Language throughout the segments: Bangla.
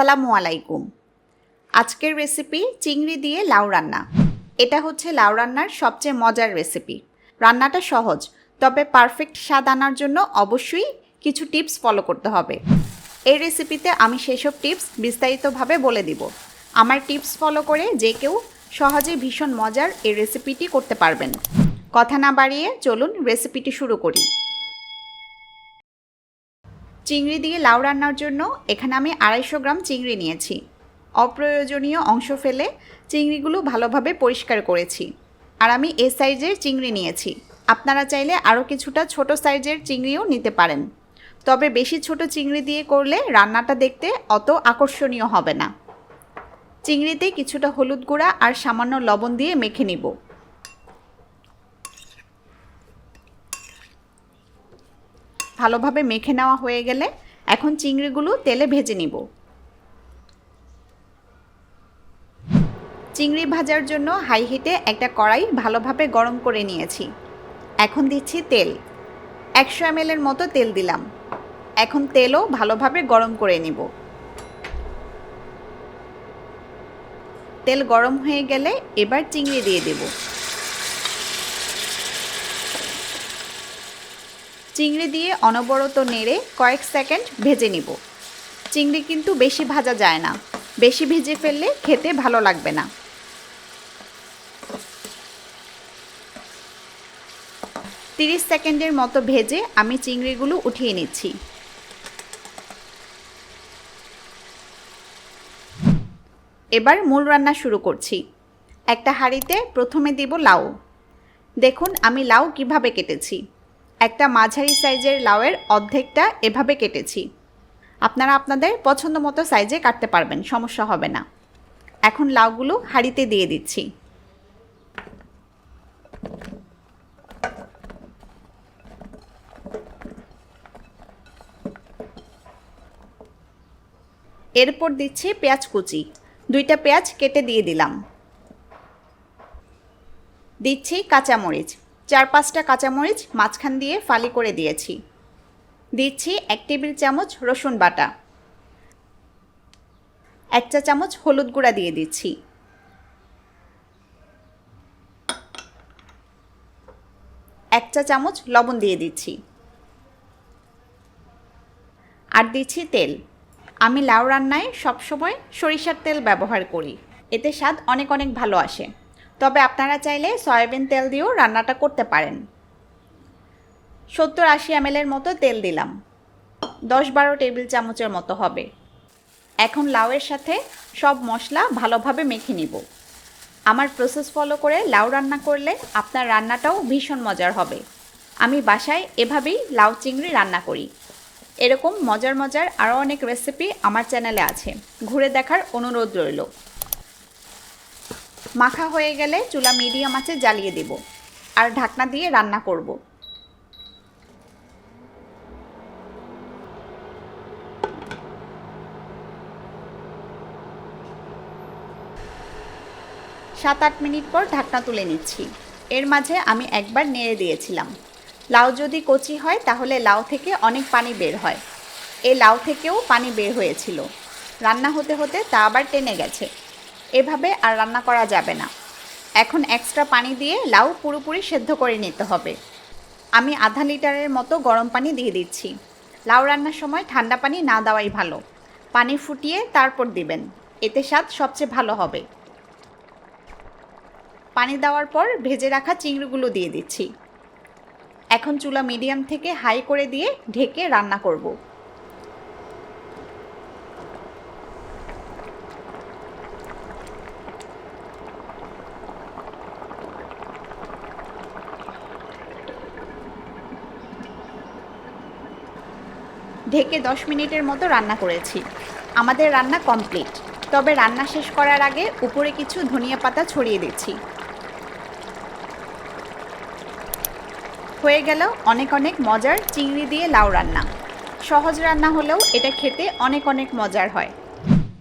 আসসালামু আলাইকুম। আজকের রেসিপি চিংড়ি দিয়ে লাউ রান্না। এটা হচ্ছে লাউ রান্নার সবচেয়ে মজার রেসিপি রান্নাটা সহজ, তবে পারফেক্ট স্বাদ আনার জন্য অবশ্যই কিছু টিপস ফলো করতে হবে। এই রেসিপিতে আমি সেসব টিপস বিস্তারিতভাবে বলে দিব। আমার টিপস ফলো করে যে কেউ সহজে ভীষণ মজার এই রেসিপিটি করতে পারবেন। কথা না বাড়িয়ে চলুন রেসিপিটি শুরু করি। চিংড়ি দিয়ে লাউ রান্নার জন্য এখানে আমি আড়াইশো গ্রাম চিংড়ি নিয়েছি। অপ্রয়োজনীয় অংশ ফেলে চিংড়িগুলো ভালোভাবে পরিষ্কার করেছি। আর আমি এ সাইজের চিংড়ি নিয়েছি। আপনারা চাইলে আরও কিছুটা ছোট সাইজের চিংড়িও নিতে পারেন। তবে বেশি ছোট চিংড়ি দিয়ে করলে রান্নাটা দেখতে অত আকর্ষণীয় হবে না। চিংড়িতে কিছুটা হলুদ গুঁড়া আর সামান্য লবণ দিয়ে মেখে নিব। ভালোভাবে মেখে নেওয়া হয়ে গেলে এখন চিংড়িগুলো তেলে ভেজে নিব। চিংড়ি ভাজার জন্য হাই হিটে একটা কড়াই ভালোভাবে গরম করে নিয়েছি। এখন দিচ্ছি তেল। একশো এম এর মতো তেল দিলাম। এখন তেলও ভালোভাবে গরম করে নিব। তেল গরম হয়ে গেলে এবার চিংড়ি দিয়ে দেবো। চিংড়ি দিয়ে অনবরত নেড়ে কয়েক সেকেন্ড ভেজে নিব। চিংড়ি কিন্তু বেশি ভাজা যায় না। বেশি ভেজে ফেললে খেতে ভালো লাগবে না। তিরিশ সেকেন্ডের মতো ভেজে আমি চিংড়িগুলো উঠিয়ে নিচ্ছি। এবার মূল রান্না শুরু করছি। একটা হাঁড়িতে প্রথমে দিব লাউ। দেখুন আমি লাউ কীভাবে কেটেছি। একটা মাঝারি সাইজের লাউয়ের অর্ধেকটা এভাবে কেটেছি। আপনারা আপনাদের পছন্দ মতো সাইজে কাটতে পারবেন, সমস্যা হবে না। এখন লাউগুলো হাঁড়িতে দিয়ে দিচ্ছি। এরপর দিচ্ছি পেঁয়াজ কুচি। দুইটা পেঁয়াজ কেটে দিয়ে দিলাম। দিচ্ছি কাঁচামরিচ। চার পাঁচটা কাঁচামরিচ মাঝখান দিয়ে ফালি করে দিয়েছি। দিচ্ছি এক টেবিল চামচ রসুন বাটা। এক চা চামচ হলুদ গুঁড়া দিয়ে দিচ্ছি। এক চা চামচ লবণ দিয়ে দিচ্ছি। আর দিচ্ছি তেল। আমি লাউ রান্নায় সবসময় সরিষার তেল ব্যবহার করি। এতে স্বাদ অনেক অনেক ভালো আসে। তবে আপনারা চাইলে সয়াবিন তেল দিয়েও রান্নাটা করতে পারেন। সত্তর আশি এমএলের মতো তেল দিলাম। দশ বারো টেবিল চামচের মতো হবে। এখন লাউয়ের সাথে সব মশলা ভালোভাবে মেখে নিব। আমার প্রসেস ফলো করে লাউ রান্না করলে আপনার রান্নাটাও ভীষণ মজার হবে। আমি বাসায় এভাবেই লাউ চিংড়ি রান্না করি। এরকম মজার মজার আরও অনেক রেসিপি আমার চ্যানেলে আছে। ঘুরে দেখার অনুরোধ রইল। মাখা হয়ে গেলে চুলা মিডিয়াম আছে, জ্বালিয়ে দেব। আর ঢাকনা দিয়ে রান্না করব। সাত আট মিনিট পর ঢাকনা তুলে নিচ্ছি। এর মাঝে আমি একবার নেড়ে দিয়েছিলাম। লাউ যদি কচি হয়, তাহলে লাউ থেকে অনেক পানি বের হয়। এই লাউ থেকেও পানি বের হয়েছিল। রান্না হতে হতে তা আবার টেনে গেছে। এভাবে আর রান্না করা যাবে না। এখন এক্সট্রা পানি দিয়ে লাউ পুরোপুরি সেদ্ধ করে নিতে হবে। আমি আধা লিটারের মতো গরম পানি দিয়ে দিচ্ছি। লাউ রান্নার সময় ঠান্ডা পানি না দেওয়াই ভালো। পানি ফুটিয়ে তারপর দিবেন। এতে স্বাদ সবচেয়ে ভালো হবে। পানি দেওয়ার পর ভেজে রাখা চিংড়িগুলো দিয়ে দিচ্ছি। এখন চুলা মিডিয়াম থেকে হাই করে দিয়ে ঢেকে রান্না করব। ঢেকে দশ মিনিটের মতো রান্না করেছি। আমাদের রান্না কমপ্লিট। তবে রান্না শেষ করার আগে উপরে কিছু ধনিয়া পাতা ছড়িয়ে দিচ্ছি। হয়ে গেল অনেক অনেক মজার চিংড়ি দিয়ে লাউ রান্না। সহজ রান্না হলেও এটা খেতে অনেক অনেক মজার হয়।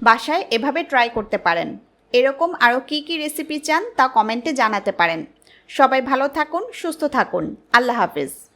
বাসায় এভাবে ট্রাই করতে পারেন। এরকম আরও কী কী রেসিপি চান তা কমেন্টে জানাতে পারেন। সবাই ভালো থাকুন, সুস্থ থাকুন। আল্লাহ হাফিজ।